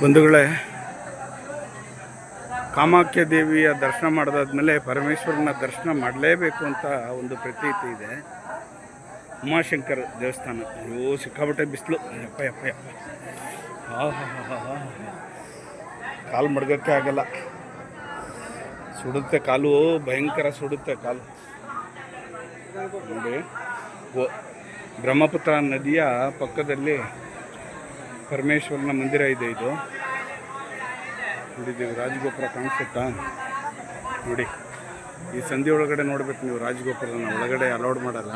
ಬಂಧುಗಳೇ, ಕಾಮಾಖ್ಯ ದೇವಿಯ ದರ್ಶನ ಮಾಡಿದಾದ್ಮೇಲೆ ಪರಮೇಶ್ವರನ ದರ್ಶನ ಮಾಡಲೇಬೇಕು ಅಂತ ಒಂದು ಪ್ರತೀತಿ ಇದೆ. ಉಮಾಶಂಕರ್ ದೇವಸ್ಥಾನ. ಅಯ್ಯೋ, ಸಿಕ್ಕಾಪಟ್ಟೆ ಬಿಸಿಲು. ಯಪ್ಪ ಯಪ್ಪ ಯಪ್ಪ ಹಾ ಕಾಲು ಮಡ್ಗಕ್ಕೆ ಆಗಲ್ಲ. ಸುಡುತ್ತೆ ಕಾಲು, ಭಯಂಕರ ಸುಡುತ್ತೆ ಕಾಲು. ನೋಡಿ ಬ್ರಹ್ಮಪುತ್ರ ನದಿಯ ಪಕ್ಕದಲ್ಲಿ ಪರಮೇಶ್ವರನ ಮಂದಿರ ಇದೆ ಇದು. ನೋಡಿದ್ದೀವಿ, ರಾಜಗೋಪುರ ಕಾಣಿಸುತ್ತಾ? ನೋಡಿ, ಈ ಸಂಧಿ ಒಳಗಡೆ ನೋಡ್ಬೇಕು ನೀವು, ರಾಜಗೋಪುರನ ಒಳಗಡೆ ಅಲೌಡ್ ಮಾಡಲ್ಲ.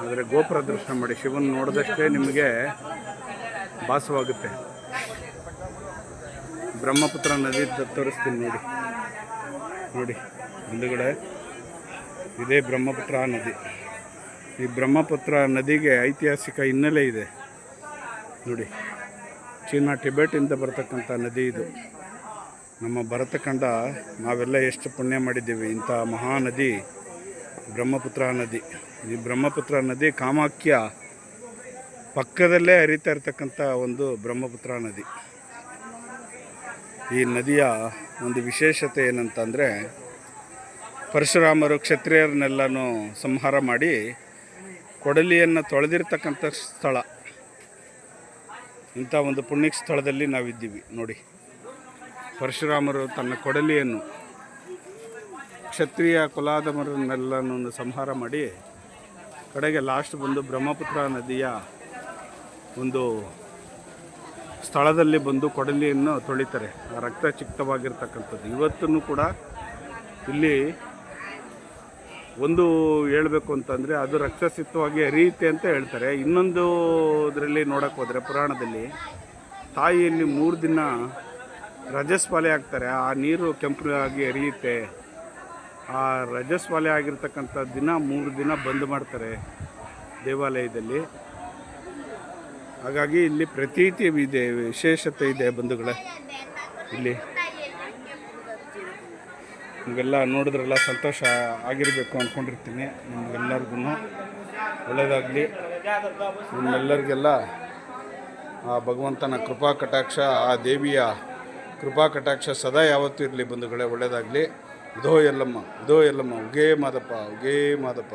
ಆದರೆ ಗೋಪುರ ದರ್ಶನ ಮಾಡಿ, ಶಿವನ್ ನೋಡಿದಷ್ಟೇ ನಿಮಗೆ ಭಾಸವಾಗುತ್ತೆ. ಬ್ರಹ್ಮಪುತ್ರ ನದಿ ತೋರಿಸ್ತೀನಿ ನೋಡಿ. ನೋಡಿ ಮುಂದುಗಡೆ ಇದೇ ಬ್ರಹ್ಮಪುತ್ರ ನದಿ. ಈ ಬ್ರಹ್ಮಪುತ್ರ ನದಿಗೆ ಐತಿಹಾಸಿಕ ಹಿನ್ನೆಲೆ ಇದೆ. ನೋಡಿ, ಚೀನಾ ಟಿಬೆಟಿಂದ ಬರತಕ್ಕಂಥ ನದಿ ಇದು. ನಮ್ಮ ಭರತಖಂಡ, ನಾವೆಲ್ಲ ಎಷ್ಟು ಪುಣ್ಯ ಮಾಡಿದ್ದೀವಿ. ಇಂಥ ಮಹಾನದಿ, ಬ್ರಹ್ಮಪುತ್ರ ನದಿ. ಈ ಬ್ರಹ್ಮಪುತ್ರ ನದಿ ಕಾಮಾಖ್ಯ ಪಕ್ಕದಲ್ಲೇ ಹರಿತಾ ಇರತಕ್ಕಂಥ ಒಂದು ಬ್ರಹ್ಮಪುತ್ರ ನದಿ. ಈ ನದಿಯ ಒಂದು ವಿಶೇಷತೆ ಏನಂತಂದರೆ, ಪರಶುರಾಮರು ಕ್ಷತ್ರಿಯರನ್ನೆಲ್ಲನೂ ಸಂಹಾರ ಮಾಡಿ, ಕೊಡಲಿಯನ್ನು ತೊಳೆದಿರ್ತಕ್ಕಂಥ ಸ್ಥಳ. ಇಂಥ ಒಂದು ಪುಣ್ಯ ಸ್ಥಳದಲ್ಲಿ ನಾವಿದ್ದೀವಿ. ನೋಡಿ. ಪರಶುರಾಮರು ತನ್ನ ಕೊಡಲಿಯನ್ನು ಕ್ಷತ್ರಿಯ ಕುಲಾದಮರನ್ನೆಲ್ಲನೂ ಸಂಹಾರ ಮಾಡಿ ಕಡೆಗೆ ಲಾಸ್ಟ್ ಬಂದು ಬ್ರಹ್ಮಪುತ್ರ ನದಿಯ ಒಂದು ಸ್ಥಳದಲ್ಲಿ ಬಂದು ಕೊಡಲಿಯನ್ನು ತೊಳಿತಾರೆ. ಆ ರಕ್ತ ಚಿಕ್ತವಾಗಿರ್ತಕ್ಕಂಥದ್ದು. ಇವತ್ತೂ ಕೂಡ ಇಲ್ಲಿ ಒಂದು ಹೇಳಬೇಕು ಅಂತಂದರೆ ಅದು ರಕ್ಷಸಿತ್ವವಾಗಿ ಹರಿಯುತ್ತೆ ಅಂತ ಹೇಳ್ತಾರೆ. ಇನ್ನೊಂದು ಇದರಲ್ಲಿ ನೋಡೋಕೆ ಹೋದರೆ ಪುರಾಣದಲ್ಲಿ ತಾಯಿಯಲ್ಲಿ ಮೂರು ದಿನ ರಜಸ್ವಾಲೆ ಆಗ್ತಾರೆ ಆ ನೀರು ಕೆಂಪು ಆಗಿ ಹರಿಯುತ್ತೆ ಆ ರಜಸ್ವಾಲೆ ಆಗಿರ್ತಕ್ಕಂಥ ದಿನ ಮೂರು ದಿನ ಬಂದ್ ಮಾಡ್ತಾರೆ ದೇವಾಲಯದಲ್ಲಿ. ಹಾಗಾಗಿ ಇಲ್ಲಿ ಪ್ರತೀತಿ ಇದೆ, ವಿಶೇಷತೆ ಇದೆ ಬಂಧುಗಳೇ. ಇಲ್ಲಿ ನಿಮಗೆಲ್ಲ ನೋಡಿದ್ರೆಲ್ಲ ಸಂತೋಷ ಆಗಿರಬೇಕು ಅಂದ್ಕೊಂಡಿರ್ತೀನಿ ನಿಮಗೆಲ್ಲರಿಗೂ ಒಳ್ಳೆಯದಾಗಲಿ ನಿಮ್ಮೆಲ್ಲರಿಗೆಲ್ಲ ಆ ಭಗವಂತನ ಕೃಪಾ ಕಟಾಕ್ಷ, ಆ ದೇವಿಯ ಕೃಪಾ ಕಟಾಕ್ಷ ಸದಾ ಯಾವತ್ತೂ ಇರಲಿ ಬಂಧುಗಳೇ ಒಳ್ಳೆಯದಾಗಲಿ ಇದೋ ಎಲ್ಲಮ್ಮ ಇದೋ ಎಲ್ಲಮ್ಮ, ಉಗೇ ಮಾದಪ್ಪ ಉಗೇ ಮಾದಪ್ಪ.